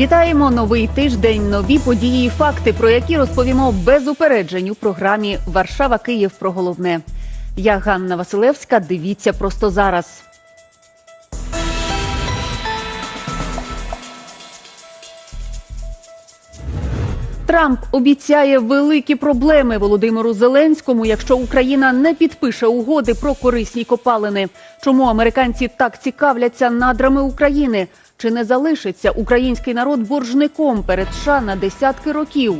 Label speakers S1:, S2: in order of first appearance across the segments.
S1: Вітаємо новий тиждень, нові події і факти, про які розповімо без упереджень у програмі Варшава Київ про головне. Я Ганна Василевська. Дивіться просто зараз. Трамп обіцяє великі проблеми Володимиру Зеленському, якщо Україна не підпише угоди про корисні копалини. Чому американці так цікавляться надрами України? Чи не залишиться український народ боржником перед США на десятки років?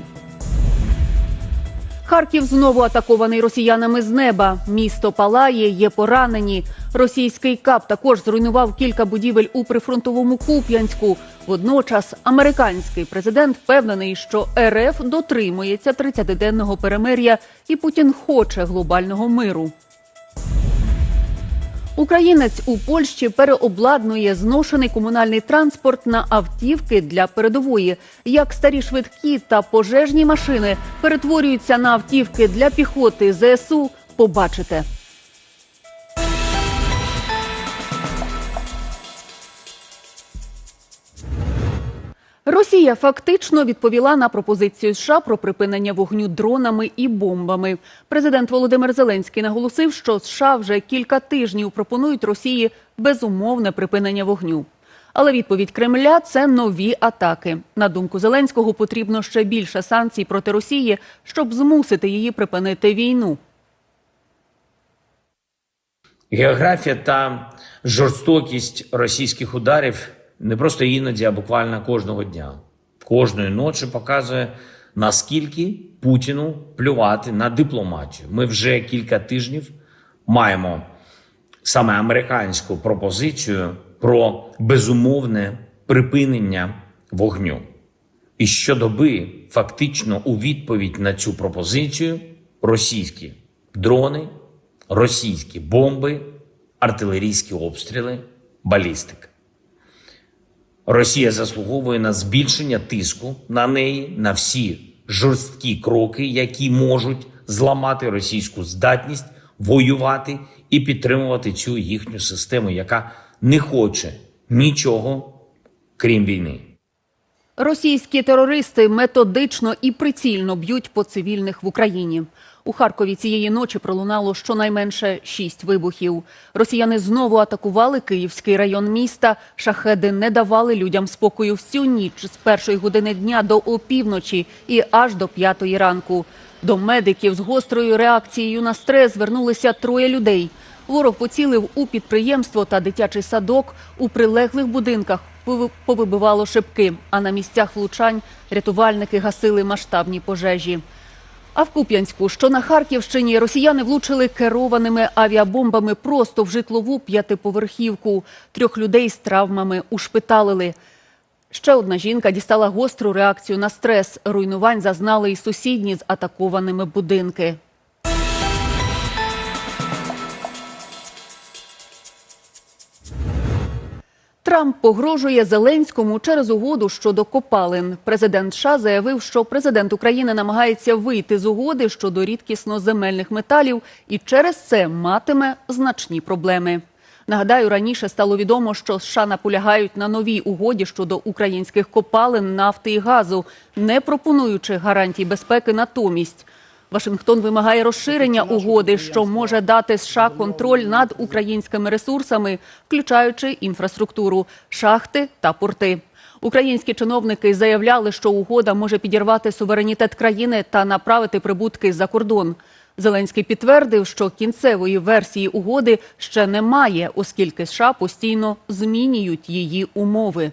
S1: Харків знову атакований росіянами з неба. Місто палає, є поранені. Російський кап також зруйнував кілька будівель у прифронтовому Куп'янську. Водночас американський президент впевнений, що РФ дотримується 30-денного перемир'я, і Путін хоче глобального миру. Українець у Польщі переобладнує зношений комунальний транспорт на автівки для передової. Як старі швидкі та пожежні машини перетворюються на автівки для піхоти ЗСУ, побачите. Росія фактично відповіла на пропозицію США про припинення вогню дронами і бомбами. Президент Володимир Зеленський наголосив, що США вже кілька тижнів пропонують Росії безумовне припинення вогню. Але відповідь Кремля це нові атаки. На думку Зеленського, потрібно ще більше санкцій проти Росії, щоб змусити її припинити війну.
S2: Географія та жорстокість російських ударів не просто іноді, а буквально кожного дня, кожної ночі показує, наскільки Путіну плювати на дипломатію. Ми вже кілька тижнів маємо саме американську пропозицію про безумовне припинення вогню. І щодоби фактично у відповідь на цю пропозицію російські дрони, російські бомби, артилерійські обстріли, балістика. Росія заслуговує на збільшення тиску на неї, на всі жорсткі кроки, які можуть зламати російську здатність воювати і підтримувати цю їхню систему, яка не хоче нічого крім війни.
S1: Російські терористи методично і прицільно б'ють по цивільних в Україні. У Харкові цієї ночі пролунало щонайменше шість вибухів. Росіяни знову атакували Київський район міста. Шахеди не давали людям спокою всю ніч з першої години дня до опівночі і аж до п'ятої ранку. До медиків з гострою реакцією на стрес звернулися троє людей. Ворог поцілив у підприємство та дитячий садок у прилеглих будинках. Повибивало шибки, а на місцях влучань рятувальники гасили масштабні пожежі. А в Куп'янську, що на Харківщині, росіяни влучили керованими авіабомбами просто в житлову п'ятиповерхівку. Трьох людей з травмами ушпиталили. Ще одна жінка дістала гостру реакцію на стрес. Руйнувань зазнали і сусідні з атакованими будинки. Трамп погрожує Зеленському через угоду щодо копалин. Президент США заявив, що президент України намагається вийти з угоди щодо рідкісно-земельних металів і через це матиме значні проблеми. Нагадаю, раніше стало відомо, що США наполягають на новій угоді щодо українських копалин, нафти і газу, не пропонуючи гарантій безпеки натомість. Вашингтон вимагає розширення угоди, що може дати США контроль над українськими ресурсами, включаючи інфраструктуру, шахти та порти. Українські чиновники заявляли, що угода може підірвати суверенітет країни та направити прибутки за кордон. Зеленський підтвердив, що кінцевої версії угоди ще немає, оскільки США постійно змінюють її умови.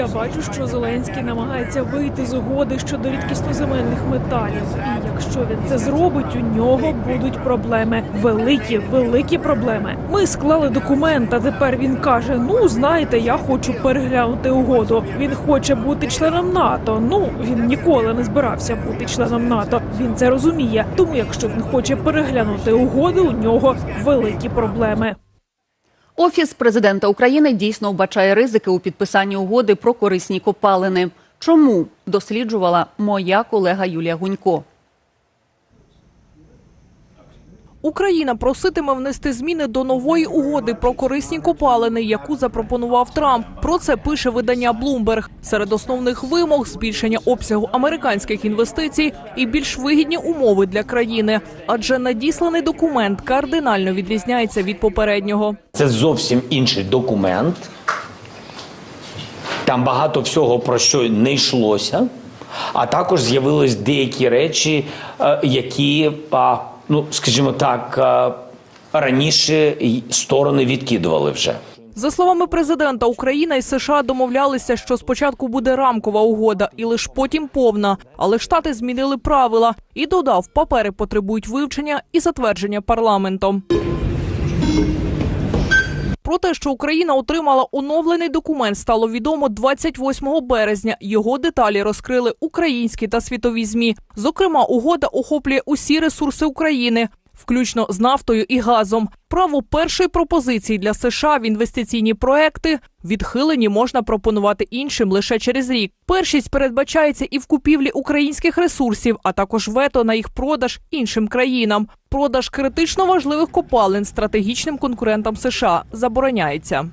S3: Я бачу, що Зеленський намагається вийти з угоди щодо рідкісноземельних металів. І якщо він це зробить, у нього будуть проблеми. Великі, великі проблеми. Ми склали документ, а тепер він каже: Ну знаєте, я хочу переглянути угоду. Він хоче бути членом НАТО. Ну він ніколи не збирався бути членом НАТО. Він це розуміє. Тому, якщо він хоче переглянути угоду, у нього великі проблеми.
S1: Офіс президента України дійсно вбачає ризики у підписанні угоди про корисні копалини. Чому досліджувала моя колега Юлія Гунько.
S3: Україна проситиме внести зміни до нової угоди про корисні копалини, яку запропонував Трамп. Про це пише видання Bloomberg. Серед основних вимог збільшення обсягу американських інвестицій і більш вигідні умови для країни, адже надісланий документ кардинально відрізняється від попереднього.
S2: Це зовсім інший документ. Там багато всього про що не йшлося, а також з'явились деякі речі, е, які, ну скажімо так, е, раніше сторони відкидували вже.
S3: За словами президента, Україна і США домовлялися, що спочатку буде рамкова угода, і лише потім повна. Але штати змінили правила і додав, папери потребують вивчення і затвердження парламентом. Про те, що Україна отримала оновлений документ, стало відомо 28 березня. Його деталі розкрили українські та світові змі. Зокрема, угода охоплює усі ресурси України, включно з нафтою і газом. Право першої пропозиції для США в інвестиційні проекти відхилені можна пропонувати іншим лише через рік. Першість передбачається і в купівлі українських ресурсів, а також вето на їх продаж іншим країнам. Продаж критично важливих копалин стратегічним конкурентам США забороняється.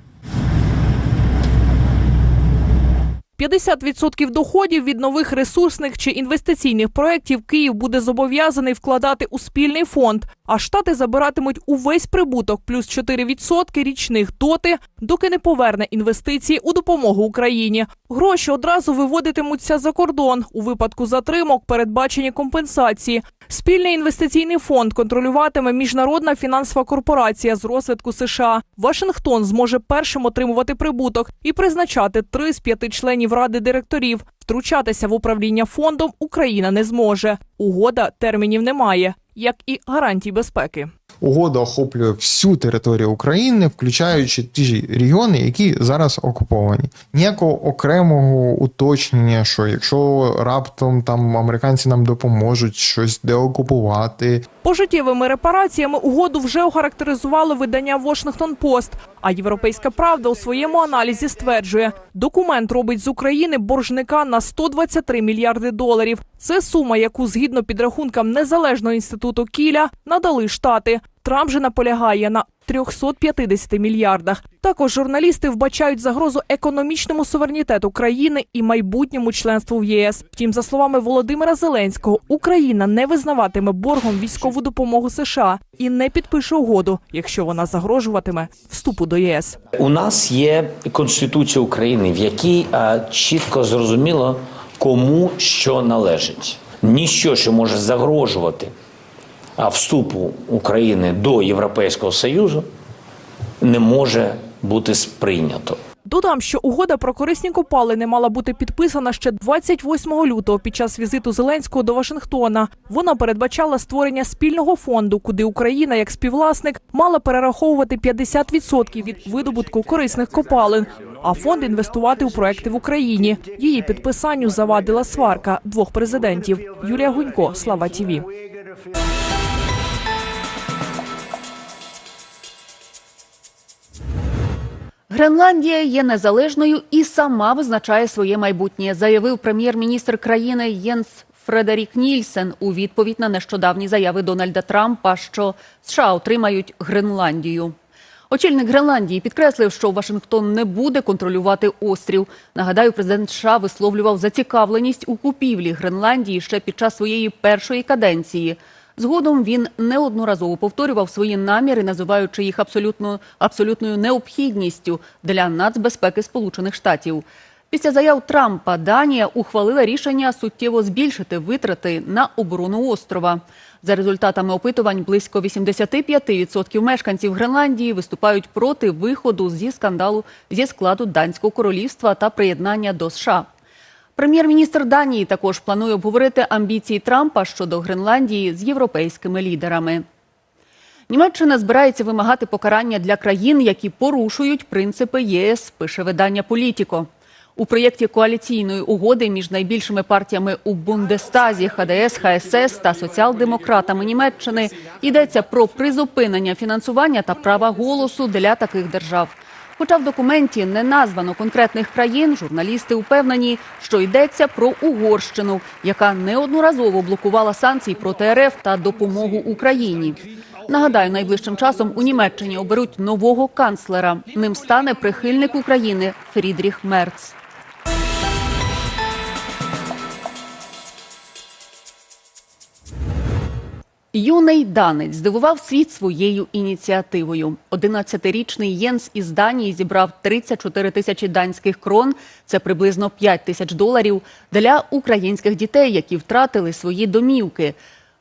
S3: 50% доходів від нових ресурсних чи інвестиційних проєктів Київ буде зобов'язаний вкладати у спільний фонд, а штати забиратимуть увесь прибуток плюс 4% річних доти, доки не поверне інвестиції у допомогу Україні. Гроші одразу виводитимуться за кордон. У випадку затримок передбачені компенсації. Спільний інвестиційний фонд контролюватиме міжнародна фінансова корпорація з розвитку США. Вашингтон зможе першим отримувати прибуток і призначати три з п'яти членів ради директорів. Втручатися в управління фондом Україна не зможе. Угода термінів немає, як і гарантій безпеки.
S4: Угода охоплює всю територію України, включаючи ті ж регіони, які зараз окуповані. Ніякого окремого уточнення, що якщо раптом там американці нам допоможуть щось деокупувати,
S3: Пожиттєвими репараціями угоду вже охарактеризувало видання Washington Post, А Європейська правда у своєму аналізі стверджує, документ робить з України боржника на 123 мільярди доларів. Це сума, яку згідно підрахункам незалежного інституту Кіля надали штати. Трамп же наполягає на 350 мільярдах. Також журналісти вбачають загрозу економічному суверенітету країни і майбутньому членству в ЄС. Втім, за словами Володимира Зеленського, Україна не визнаватиме боргом військову допомогу США і не підпише угоду, якщо вона загрожуватиме вступу до ЄС.
S2: У нас є Конституція України, в якій е, чітко зрозуміло, кому що належить. Ніщо, що може загрожувати а, вступу України до Європейського Союзу, не може бути сприйнято.
S3: Додам, що угода про корисні копалини мала бути підписана ще 28 лютого під час візиту Зеленського до Вашингтона. Вона передбачала створення спільного фонду, куди Україна, як співвласник, мала перераховувати 50% від видобутку корисних копалин, а фонд інвестувати у проекти в Україні. Її підписанню завадила сварка двох президентів. Юлія Гунько, Слава Тіві.
S1: Гренландія є незалежною і сама визначає своє майбутнє, заявив прем'єр-міністр країни Єнс Фредерік Нільсен у відповідь на нещодавні заяви Дональда Трампа, що США отримають Гренландію. Очільник Гренландії підкреслив, що Вашингтон не буде контролювати острів. Нагадаю, президент США висловлював зацікавленість у купівлі Гренландії ще під час своєї першої каденції. Згодом він неодноразово повторював свої наміри, називаючи їх абсолютно абсолютною необхідністю для нацбезпеки Сполучених Штатів. Після заяв Трампа Данія ухвалила рішення суттєво збільшити витрати на оборону острова. За результатами опитувань, близько 85% мешканців Гренландії виступають проти виходу зі скандалу зі складу данського королівства та приєднання до США. Прем'єр-міністр Данії також планує обговорити амбіції Трампа щодо Гренландії з європейськими лідерами. Німеччина збирається вимагати покарання для країн, які порушують принципи ЄС, пише видання Політіко. У проєкті коаліційної угоди між найбільшими партіями у Бундестазі, ХДС, ХСС та соціал-демократами Німеччини йдеться про призупинення фінансування та права голосу для таких держав. Хоча в документі не названо конкретних країн, журналісти упевнені, що йдеться про Угорщину, яка неодноразово блокувала санкції проти РФ та допомогу Україні. Нагадаю, найближчим часом у Німеччині оберуть нового канцлера. Ним стане прихильник України Фрідріх Мерц. Юний данець здивував світ своєю ініціативою. 11-річний Єнс із Данії зібрав 34 тисячі данських крон, це приблизно 5 тисяч доларів, для українських дітей, які втратили свої домівки.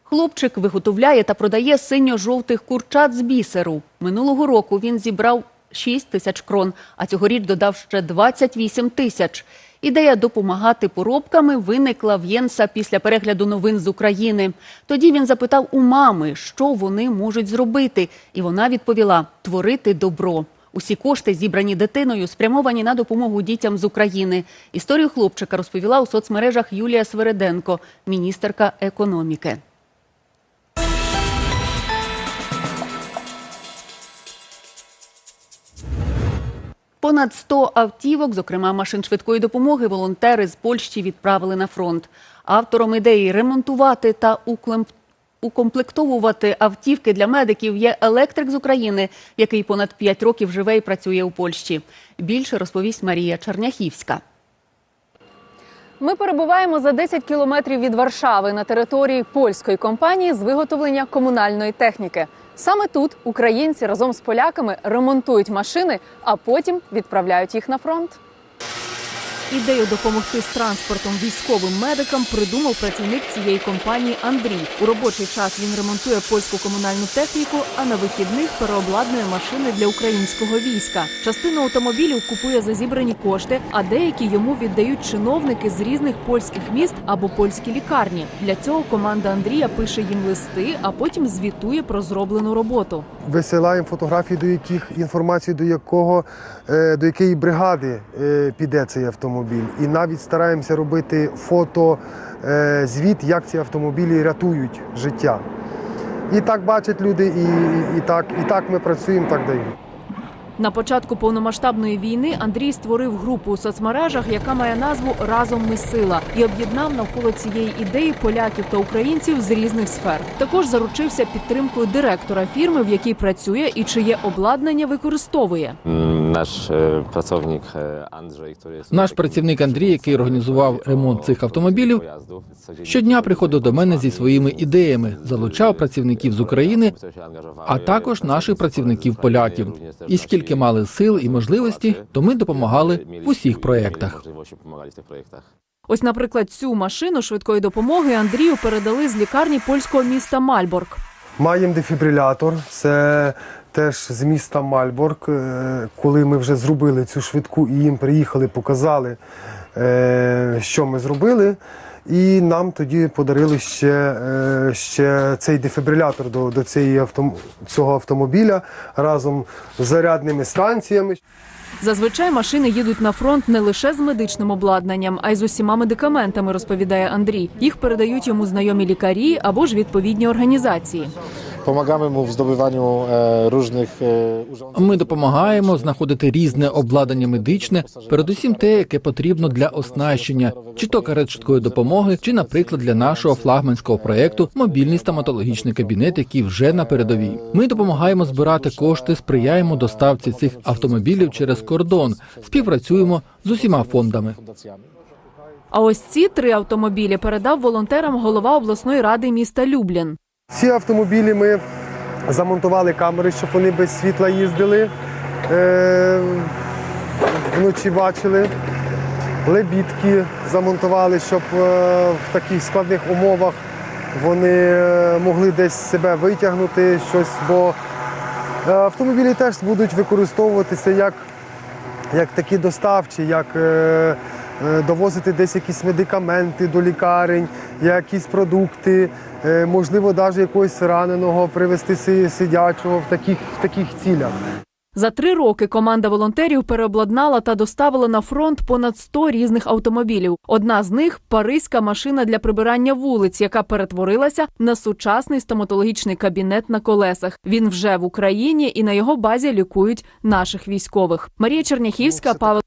S1: Хлопчик виготовляє та продає синьо-жовтих курчат з бісеру. Минулого року він зібрав 6 тисяч крон, а цьогоріч додав ще 28 тисяч. Ідея допомагати поробками виникла в Єнса після перегляду новин з України. Тоді він запитав у мами, що вони можуть зробити, і вона відповіла – творити добро. Усі кошти, зібрані дитиною, спрямовані на допомогу дітям з України. Історію хлопчика розповіла у соцмережах Юлія Свереденко, міністерка економіки. Понад 100 автівок, зокрема машин швидкої допомоги, волонтери з Польщі відправили на фронт. Автором ідеї ремонтувати та укомплектовувати автівки для медиків є електрик з України, який понад 5 років живе і працює у Польщі. Більше розповість Марія Черняхівська.
S5: Ми перебуваємо за 10 кілометрів від Варшави на території польської компанії з виготовлення комунальної техніки. Саме тут українці разом з поляками ремонтують машини, а потім відправляють їх на фронт.
S6: Ідею допомогти з транспортом військовим медикам придумав працівник цієї компанії Андрій. У робочий час він ремонтує польську комунальну техніку, а на вихідних переобладнує машини для українського війська. Частину автомобілів купує за зібрані кошти, а деякі йому віддають чиновники з різних польських міст або польські лікарні. Для цього команда Андрія пише їм листи, а потім звітує про зроблену роботу.
S7: Висилаємо фотографії, до яких інформацію до якого е, до якої бригади е, піде цей автомобіль. І навіть стараємося робити фото е, звіт, як ці автомобілі рятують життя. І так бачать люди, і, і, і так, і так ми працюємо, так дають.
S6: На початку повномасштабної війни Андрій створив групу у соцмережах, яка має назву Разом ми сила і об'єднав навколо цієї ідеї поляків та українців з різних сфер. Також заручився підтримкою директора фірми, в якій працює і чиє обладнання використовує.
S8: Pracownik e, Andrzej, który jest
S9: Наш працівник Андрій, який організував ремонт цих автомобілів, щодня приходив до мене зі своїми ідеями, залучав працівників з України, а також наших працівників поляків. І скільки мали сил і можливості, то ми допомагали в усіх проєктах.
S6: Ось, наприклад, цю машину швидкої допомоги Андрію передали з лікарні польського міста Мальборг.
S7: Маємо дефібрилятор, це теж з міста Мальборг. Е, Коли ми вже зробили цю швидку і їм приїхали, показали, е, що ми зробили. І нам тоді подарили ще, е, ще цей дефібрилятор до, до цієї авто, цього автомобіля разом з зарядними станціями.
S6: Зазвичай машини їдуть на фронт не лише з медичним обладнанням, а й з усіма медикаментами, розповідає Андрій. Їх передають йому знайомі лікарі або ж відповідні організації.
S10: Pomagamy mu w zdobywaniu różnych urządzeń.
S9: Ми допомагаємо знаходити різне обладнання медичне, передусім те, яке потрібно для оснащення, чи то карет швидкої допомоги, чи, наприклад, для нашого флагманського проекту мобільний стоматологічний кабінет, який вже на передовій. Ми допомагаємо збирати кошти, сприяємо доставці цих автомобілів через кордон, співпрацюємо з усіма фондами.
S6: А ось ці три автомобілі передав волонтерам голова обласної ради міста Люблін.
S7: Ці автомобілі ми замонтували камери, щоб вони без світла їздили. Е, вночі бачили. Лебідки замонтували, щоб е, в таких складних умовах вони е, могли десь себе витягнути, щось, бо автомобілі теж будуть використовуватися як, як такі доставчі, як довозити десь якісь медикаменти до лікарень, якісь продукти, е, можливо, навіть якогось раненого привезти сидячого в таких, в таких цілях.
S6: За три роки команда волонтерів переобладнала та доставила на фронт понад 100 різних автомобілів. Одна з них паризька машина для прибирання вулиць, яка перетворилася на сучасний стоматологічний кабінет на колесах. Він вже в Україні і на його базі лікують наших військових. Марія Черняхівська, Павел